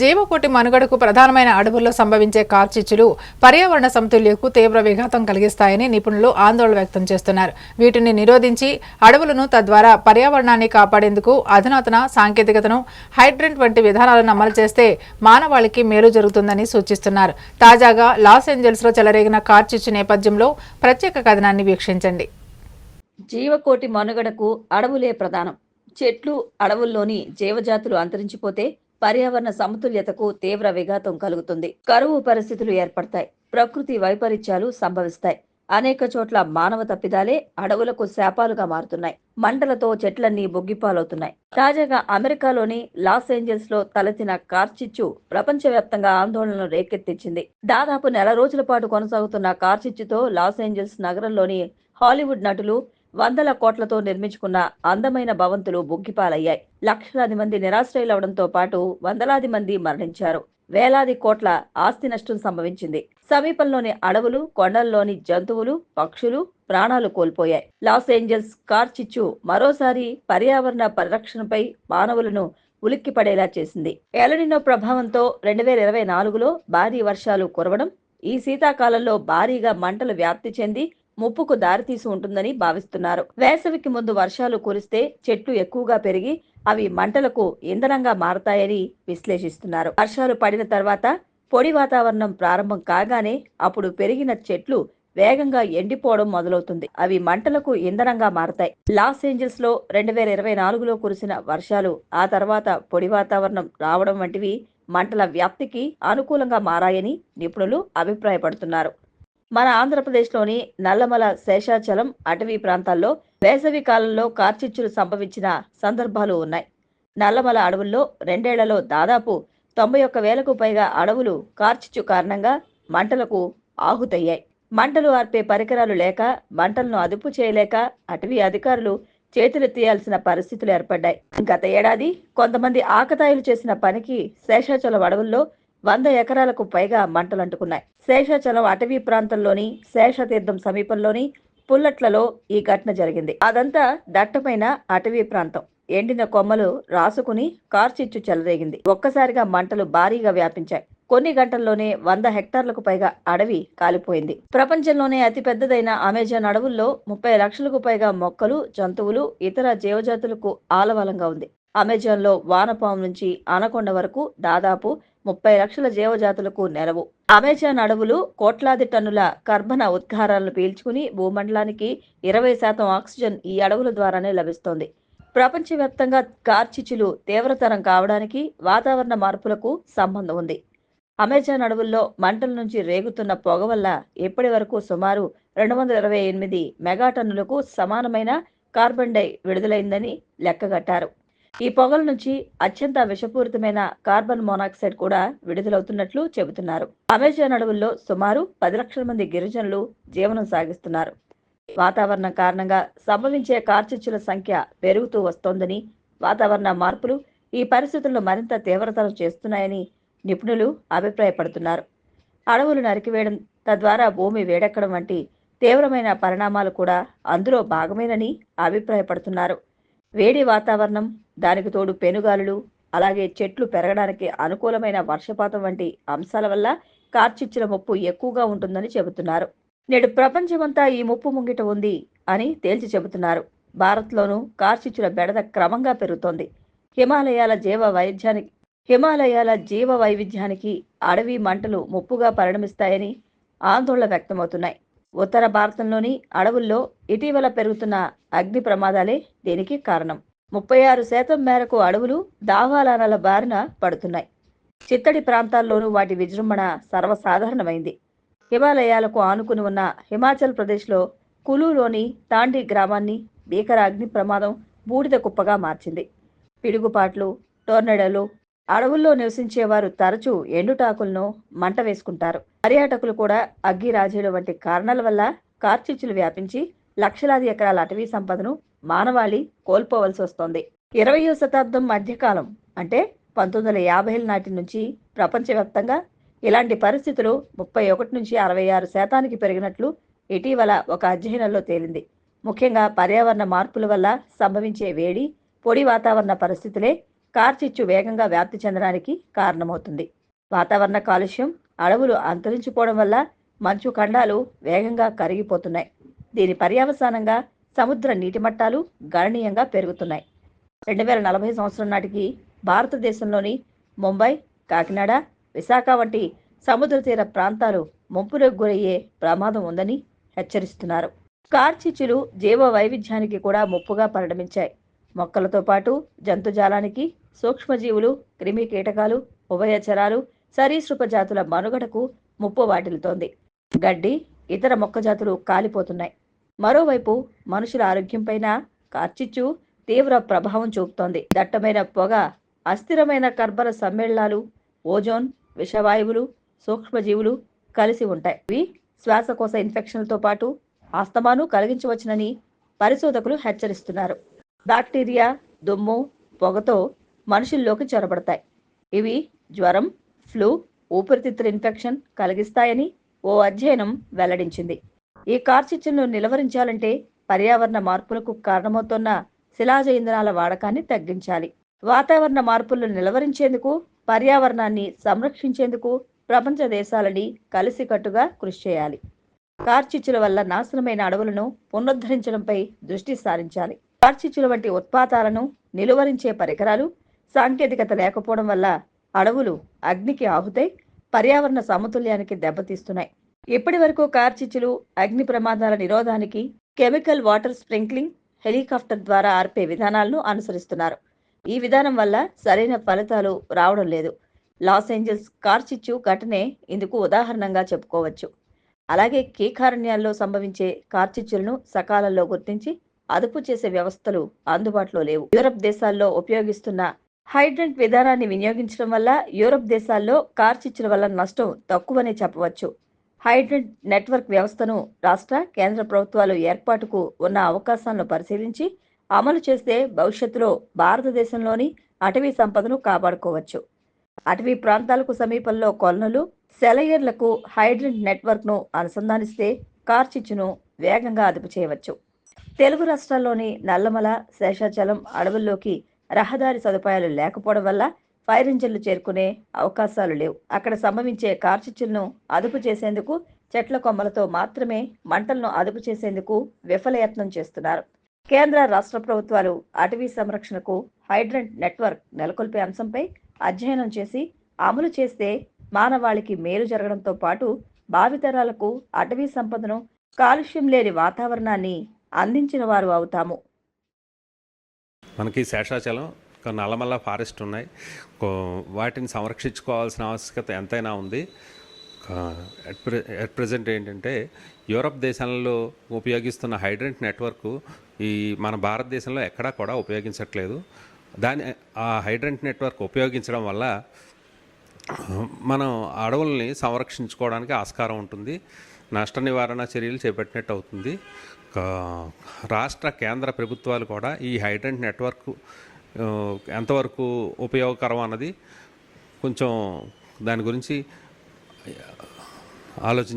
జీవకోటి మనుగడకు ప్రధానమైన అడవుల్లో సంభవించే కార్చిచ్చులు పర్యావరణ సమతుల్యకు తీవ్ర విఘాతం కలిగిస్తాయని నిపుణులు ఆందోళన వ్యక్తం చేస్తున్నారు. వీటిని నిరోధించి అడవులను తద్వారా పర్యావరణాన్ని కాపాడేందుకు అధునాతన సాంకేతికతను హైడ్రెంట్ వంటి విధానాలను అమలు చేస్తే మానవాళికి మేలు జరుగుతుందని సూచిస్తున్నారు. తాజాగా లాస్ ఏంజల్స్లో చెలరేగిన కార్చిచ్చు నేపథ్యంలో ప్రత్యేక కథనాన్ని వీక్షించండి. జీవకోటి మనుగడకు అడవులే ప్రధానం. చెట్లు అడవుల్లోని జీవజాతులు అంతరించిపోతే పర్యావరణ సమతుల్యతకు తీవ్ర విఘాతం కలుగుతుంది. కరువు పరిస్థితులు ఏర్పడతాయి. ప్రకృతి వైపరీత్యాలు సంభవిస్తాయి. అనేక చోట్ల మానవ తప్పిదాలే అడవులకు శాపాలుగా మారుతున్నాయి. మంటలతో చెట్లన్నీ బొగ్గిపాలవుతున్నాయి. తాజాగా అమెరికాలోని లాస్ ఏంజల్స్లో తలెత్తిన కార్చిచ్చు ప్రపంచవ్యాప్తంగా ఆందోళనలు రేకెత్తించింది. దాదాపు నెల రోజుల పాటు కొనసాగుతున్న కార్చిచ్చుతో లాస్ ఏంజల్స్ నగరంలోని హాలీవుడ్ నటులు వందల కోట్లతో నిర్మించుకున్న అందమైన భవంతులు బుగ్గిపాలయ్యాయి. లక్షలాది మంది నిరాశ్రయులవడంతో పాటు వందలాది మంది మరణించారు. వేలాది కోట్ల ఆస్తి నష్టం సంభవించింది. సమీపంలోని అడవులు కొండల్లోని జంతువులు పక్షులు ప్రాణాలు కోల్పోయాయి. లాస్ ఏంజల్స్ కార్చిచ్చు మరోసారి పర్యావరణ పరిరక్షణపై మానవులను ఉలిక్కిపడేలా చేసింది. ఎలనినో ప్రభావంతో రెండు వేల ఇరవై నాలుగులో భారీ వర్షాలు కురవడం ఈ శీతాకాలంలో భారీగా మంటలు వ్యాప్తి చెంది ముప్పుకు దారితీసి ఉంటుందని భావిస్తున్నారు. వేసవికి ముందు వర్షాలు కురిస్తే చెట్లు ఎక్కువగా పెరిగి అవి మంటలకు ఇంధనంగా మారతాయని విశ్లేషిస్తున్నారు. వర్షాలు పడిన తర్వాత పొడి వాతావరణం ప్రారంభం కాగానే అప్పుడు పెరిగిన చెట్లు వేగంగా ఎండిపోవడం మొదలవుతుంది. అవి మంటలకు ఇంధనంగా మారతాయి. లాస్ ఏంజల్స్లో రెండు వేల ఇరవై నాలుగులో కురిసిన వర్షాలు ఆ తర్వాత పొడి వాతావరణం రావడం వంటివి మంటల వ్యాప్తికి అనుకూలంగా మారాయని నిపుణులు అభిప్రాయపడుతున్నారు. మన ఆంధ్రప్రదేశ్లోని నల్లమల శేషాచలం అటవీ ప్రాంతాల్లో వేసవి కాలంలో కార్చిచ్చులు సంభవించిన సందర్భాలు ఉన్నాయి. నల్లమల అడవుల్లో రెండేళ్ళలో దాదాపు తొంభై ఒక్క వేలకు పైగా అడవులు కార్చిచ్చు కారణంగా మంటలకు ఆహుతయ్యాయి. మంటలు ఆర్పే పరికరాలు లేక మంటలను అదుపు చేయలేక అటవీ అధికారులు చేతులెత్తేయాల్సిన పరిస్థితులు ఏర్పడ్డాయి. గత ఏడాది కొంతమంది ఆకతాయిలు చేసిన పనికి శేషాచలం అడవుల్లో వంద ఎకరాలకు పైగా మంటలంటుకున్నాయి. శేషాచలం అటవీ ప్రాంతంలోని శేషతీర్థం సమీపంలోని పుల్లట్లలో ఈ ఘటన జరిగింది. అదంతా దట్టమైన అటవీ ప్రాంతం. ఎండిన కొమ్మలు రాసుకుని కార్చిచ్చు చెలరేగింది. ఒక్కసారిగా మంటలు భారీగా వ్యాపించాయి. కొన్ని గంటల్లోనే వంద హెక్టార్లకు పైగా అడవి కాలిపోయింది. ప్రపంచంలోనే అతి పెద్దదైన అమెజాన్ అడవుల్లో ముప్పై లక్షలకు పైగా మొక్కలు జంతువులు ఇతర జీవజాతులకు ఆలవాలంగా ఉంది. అమెజాన్లో వానపాము నుంచి అనకొండ వరకు దాదాపు ముప్పై లక్షల జీవజాతులకు నెలవు అమెజాన్ అడవులు కోట్లాది టన్నుల కర్బన ఉద్గారాలను పీల్చుకుని భూమండలానికి ఇరవై శాతం ఆక్సిజన్ ఈ అడవుల ద్వారానే లభిస్తోంది. ప్రపంచవ్యాప్తంగా కార్చిచ్చులు తీవ్రతరం కావడానికి వాతావరణ మార్పులకు సంబంధం ఉంది. అమెజాన్ అడవుల్లో మంటల నుంచి రేగుతున్న పొగ వల్ల ఇప్పటి వరకు సుమారు రెండు వందల ఇరవై ఎనిమిది మెగాటన్నులకు సమానమైన కార్బన్ డై విడుదలైందని లెక్కగట్టారు. ఈ పొగల నుంచి అత్యంత విషపూరితమైన కార్బన్ మోనాక్సైడ్ కూడా విడుదలవుతున్నట్లు చెబుతున్నారు. అమెజాన్ అడవుల్లో సుమారు పది లక్షల మంది గిరిజనులు జీవనం సాగిస్తున్నారు. వాతావరణం కారణంగా సంభవించే కార్చిచ్చుల సంఖ్య పెరుగుతూ వస్తోందని వాతావరణ మార్పులు ఈ పరిస్థితులను మరింత తీవ్రతరం చేస్తున్నాయని నిపుణులు అభిప్రాయపడుతున్నారు. అడవులు నరికివేయడం తద్వారా భూమి వేడెక్కడం వంటి తీవ్రమైన పరిణామాలు కూడా అందులో భాగమేనని అభిప్రాయపడుతున్నారు. వేడి వాతావరణం దానికి తోడు పెనుగాలులు అలాగే చెట్లు పెరగడానికి అనుకూలమైన వర్షపాతం వంటి అంశాల వల్ల కార్చిచ్చుల ముప్పు ఎక్కువగా ఉంటుందని చెబుతున్నారు. నేడు ప్రపంచమంతా ఈ ముప్పు ముంగిట ఉంది అని తేల్చి చెబుతున్నారు. భారత్లోనూ కార్చిచ్చుల బెడద క్రమంగా పెరుగుతోంది. హిమాలయాల జీవ వైద్యానికి హిమాలయాల జీవ వైవిధ్యానికి అడవి మంటలు ముప్పుగా పరిణమిస్తాయని ఆందోళన వ్యక్తమవుతున్నాయి. ఉత్తర భారతంలోని అడవుల్లో ఇటీవల పెరుగుతున్న అగ్ని ప్రమాదాలే దీనికి కారణం. ముప్పై ఆరు శాతం మేరకు అడవులు దావాలానాల బారిన పడుతున్నాయి. చిత్తడి ప్రాంతాల్లోనూ వాటి విజృంభణ సర్వసాధారణమైంది. హిమాలయాలకు ఆనుకుని ఉన్న హిమాచల్ ప్రదేశ్లో కులులోని తాండి గ్రామాన్ని భీకర అగ్ని ప్రమాదం బూడిద కుప్పగా మార్చింది. పిడుగుపాట్లు టోర్నడోలు అడవుల్లో నివసించేవారు తరచూ ఎండుటాకులను మంట వేసుకుంటారు. పర్యాటకులు కూడా అగ్గి రాజీలు వంటి కారణాల వల్ల కార్చిచ్చులు వ్యాపించి లక్షలాది ఎకరాల అటవీ సంపదను మానవాళి కోల్పోవలసి వస్తోంది. ఇరవయో శతాబ్దం మధ్యకాలం అంటే పంతొమ్మిది వందల యాభైల నాటి నుంచి ప్రపంచవ్యాప్తంగా ఇలాంటి పరిస్థితులు ముప్పై ఒకటి నుంచి అరవై ఆరు శాతానికి పెరిగినట్లు ఇటీవల ఒక అధ్యయనంలో తేలింది. ముఖ్యంగా పర్యావరణ మార్పుల వల్ల సంభవించే వేడి పొడి వాతావరణ పరిస్థితులే కార్చిచ్చు వేగంగా వ్యాప్తి చెందడానికి కారణమవుతుంది. వాతావరణ కాలుష్యం అడవులు అంతరించిపోవడం వల్ల మంచు ఖండాలు వేగంగా కరిగిపోతున్నాయి. దీని పర్యవసానంగా సముద్ర నీటి మట్టాలు గణనీయంగా పెరుగుతున్నాయి. రెండు వేల నలభై సంవత్సరం నాటికి భారతదేశంలోని ముంబై కాకినాడ విశాఖ వంటి సముద్ర తీర ప్రాంతాలు ముంపులకు గురయ్యే ప్రమాదం ఉందని హెచ్చరిస్తున్నారు. కార్చిచ్చులు జీవ వైవిధ్యానికి కూడా ముప్పుగా పరిణమించాయి. మొక్కలతో పాటు జంతుజాలానికి సూక్ష్మజీవులు క్రిమి కీటకాలు ఉభయచరాలు సరీసృప జాతుల మనుగడకు ముప్పు వాటిల్తోంది గడ్డి ఇతర మొక్క జాతులు కాలిపోతున్నాయి. మరోవైపు మనుషుల ఆరోగ్యంపైన కార్చిచ్చు తీవ్ర ప్రభావం చూపుతోంది. దట్టమైన పొగ అస్థిరమైన కర్బన సమ్మేళనాలు ఓజోన్ విషవాయువులు సూక్ష్మజీవులు కలిసి ఉంటాయి. ఇవి శ్వాసకోశ ఇన్ఫెక్షన్లతో పాటు ఆస్తమాను కలిగించవచ్చునని పరిశోధకులు హెచ్చరిస్తున్నారు. బ్యాక్టీరియా దుమ్ము పొగతో మనుషుల్లోకి చొరబడతాయి. ఇవి జ్వరం ఫ్లూ ఊపిరితిత్తుల ఇన్ఫెక్షన్ కలిగిస్తాయని ఓ అధ్యయనం వెల్లడించింది. ఈ కార్చిచ్చును నిలవరించాలంటే పర్యావరణ మార్పులకు కారణమవుతున్న శిలాజ ఇంధనాల వాడకాన్ని తగ్గించాలి. వాతావరణ మార్పులను నిలవరించేందుకు పర్యావరణాన్ని సంరక్షించేందుకు ప్రపంచ దేశాలని కలిసికట్టుగా కృషి చేయాలి. కార్చిచ్చుల వల్ల నాశనమైన అడవులను పునరుద్ధరించడంపై దృష్టి సారించాలి. కార్చిచ్చుల వంటి ఉత్పాతాలను నిలువరించే పరికరాలు సాంకేతికత లేకపోవడం వల్ల అడవులు అగ్నికి ఆహుతై పర్యావరణ సమతుల్యానికి దెబ్బతీస్తున్నాయి. ఇప్పటి వరకు కార్చిచ్చులు అగ్ని ప్రమాదాల నిరోధానికి కెమికల్ వాటర్ స్ప్రింక్లింగ్ హెలికాప్టర్ ద్వారా ఆర్పే విధానాలను అనుసరిస్తున్నారు. ఈ విధానం వల్ల సరైన ఫలితాలు రావడం లేదు. లాస్ ఏంజల్స్ కార్చిచ్చు ఘటనే ఇందుకు ఉదాహరణగా చెప్పుకోవచ్చు. అలాగే కీకారణ్యాల్లో సంభవించే కార్చిచ్చులను సకాలంలో గుర్తించి అదుపు చేసే వ్యవస్థలు అందుబాటులో లేవు. యూరప్ దేశాల్లో ఉపయోగిస్తున్న హైడ్రంట్ విధానాన్ని వినియోగించడం వల్ల యూరప్ దేశాల్లో కార్చిచ్చుల వల్ల నష్టం తక్కువనే చెప్పవచ్చు. హైడ్రెంట్ నెట్వర్క్ వ్యవస్థను రాష్ట్ర కేంద్ర ప్రభుత్వాలు ఏర్పాటుకు ఉన్న అవకాశాలను పరిశీలించి అమలు చేస్తే భవిష్యత్తులో భారతదేశంలోని అటవీ సంపదను కాపాడుకోవచ్చు. అటవీ ప్రాంతాలకు సమీపంలో కొలనులు సెలయర్లకు హైడ్రెంట్ నెట్వర్క్ను అనుసంధానిస్తే కార్చిచ్చును వేగంగా అదుపు చేయవచ్చు తెలుగు రాష్ట్రాల్లోని నల్లమల శేషాచలం అడవుల్లోకి రహదారి సదుపాయాలు లేకపోవడం వల్ల ఫైర్ ఇంజిన్లు చేరుకునే అవకాశాలు లేవు. అక్కడ సంభవించే కార్చిచ్చులను అదుపు చేసేందుకు చెట్ల కొమ్మలతో మాత్రమే మంటలను అదుపు చేసేందుకు విఫలయత్నం చేస్తున్నారు. కేంద్ర రాష్ట్ర ప్రభుత్వాలు అటవీ సంరక్షణకు హైడ్రంట్ నెట్వర్క్ నెలకొల్పే అంశంపై అధ్యయనం చేసి అమలు చేస్తే మానవాళికి మేలు జరగడంతో పాటు భావితరాలకు అటవీ సంపదను కాలుష్యం లేని వాతావరణాన్ని అందించిన వారు అవుతాము. మనకి శేషాచలం కొన్ని నల్లమల్ల ఫారెస్ట్ ఉన్నాయి. వాటిని సంరక్షించుకోవాల్సిన ఆవశ్యకత ఎంతైనా ఉంది. అట్ ప్రె అట్ ప్రజెంట్ ఏంటంటే యూరప్ దేశాలలో ఉపయోగిస్తున్న హైడ్రెంట్ నెట్వర్క్ ఈ మన భారతదేశంలో ఎక్కడా కూడా ఉపయోగించట్లేదు. దాని ఆ హైడ్రెంట్ నెట్వర్క్ ఉపయోగించడం వల్ల మనం అడవుల్ని సంరక్షించుకోవడానికి ఆస్కారం ఉంటుంది. నష్ట నివారణ చర్యలు చేపట్టినట్టు అవుతుంది. రాష్ట్ర కేంద్ర ప్రభుత్వాలు కూడా ఈ హైడ్రెంట్ నెట్వర్క్ ఎంతవరకు ఉపయోగకరం అన్నది కొంచెం దాని గురించి ఆలోచించ